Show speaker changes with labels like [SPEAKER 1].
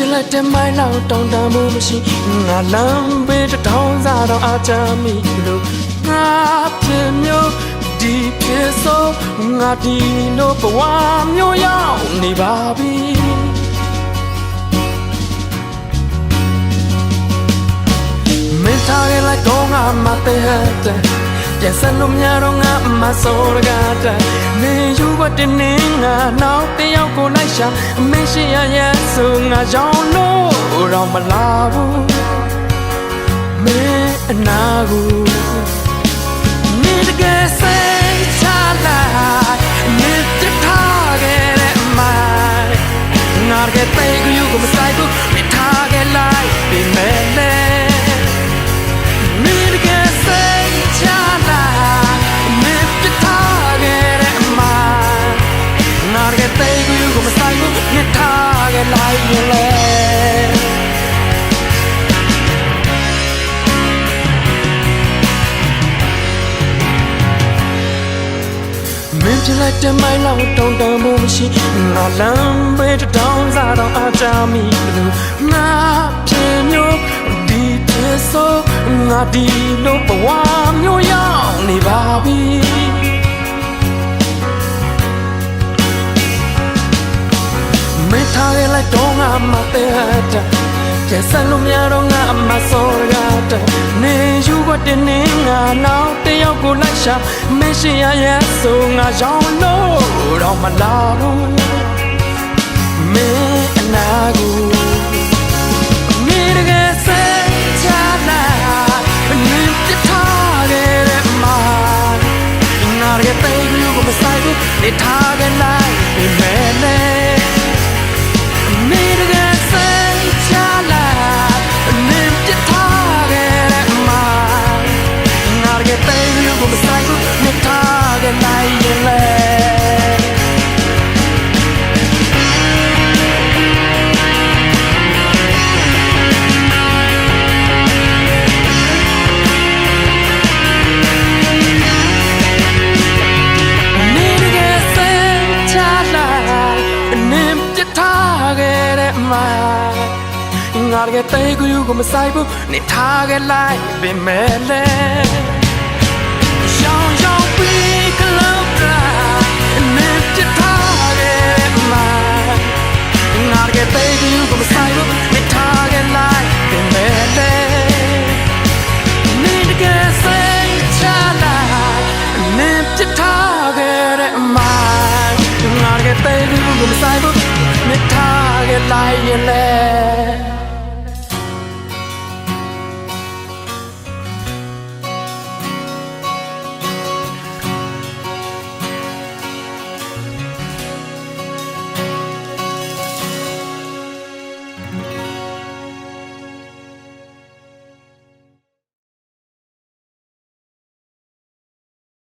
[SPEAKER 1] ပြလိုက်တဲ့မိုင်းလောက်တောင်းတမှုမရှိငါလမ်းဘေးတစ်ထောင်စားတော့အချမ်းမိလို့ငါဖြစ်မျိုးဒီဖြစ်ဆိုငါဒီလိုဘဝမျိုးရောက်နေပါပြီမင်းထားခဲ့လိုက်တော့ငါမတဲ့တဲ့ပြန်စလို့မရတော့ငါမစောရကတဲ့နေယူကတဲ့နေငါနောက်တယောက် ကိုလိုက်ရှာအမေရှိရရဲ့ဆိုငါကြောင့်လို့တော့မလာဘူးမင်းအနာကို မင်းပြလိုက်တဲ့မိုင်းလောက်တောင်းတမှုမရှိငါလမ်းဘေးတစ်တောင်းစားတော့အချမ်းမိလို့ငါဖြစ်မျိုးဒီဖြစ်ဆိုငါဒီလိုဘဝမျိုးရောက်နေပါပြီမင်းထားခဲ့လိုက်တော့ငါမတဲ့ တာကဲဆန်လို့မရတော့ငါအမစောရတာနေယူကတဲ့နေငါနောက်တယောက်ကိုလိုက်ရှာမရှိရရဲ့ဆိုငါရောက်လို့တော့မလာတော့မင်းအနာကိုနေတ မှာငါတကယ်တိတ်ကူကိုမဆိုင်ဘူးနေထားခဲ့လိုက်ပင်မဲ့လေရှောင်းရှောင်းပြီးကလောက်တာနေပြထားခဲ့တဲ့မှာငါတကယ်တိတ်ကူကိုမဆိုင်ဘူးနေထားခဲ့လိုက်ပင်မဲ့လေနေတကယ်စိတ်ချလာနေပြထားခဲ့တဲ့အမိုင်းငါတကယ်သိဘူးကိုမဆိုင်ဘူးနေထား target lying there.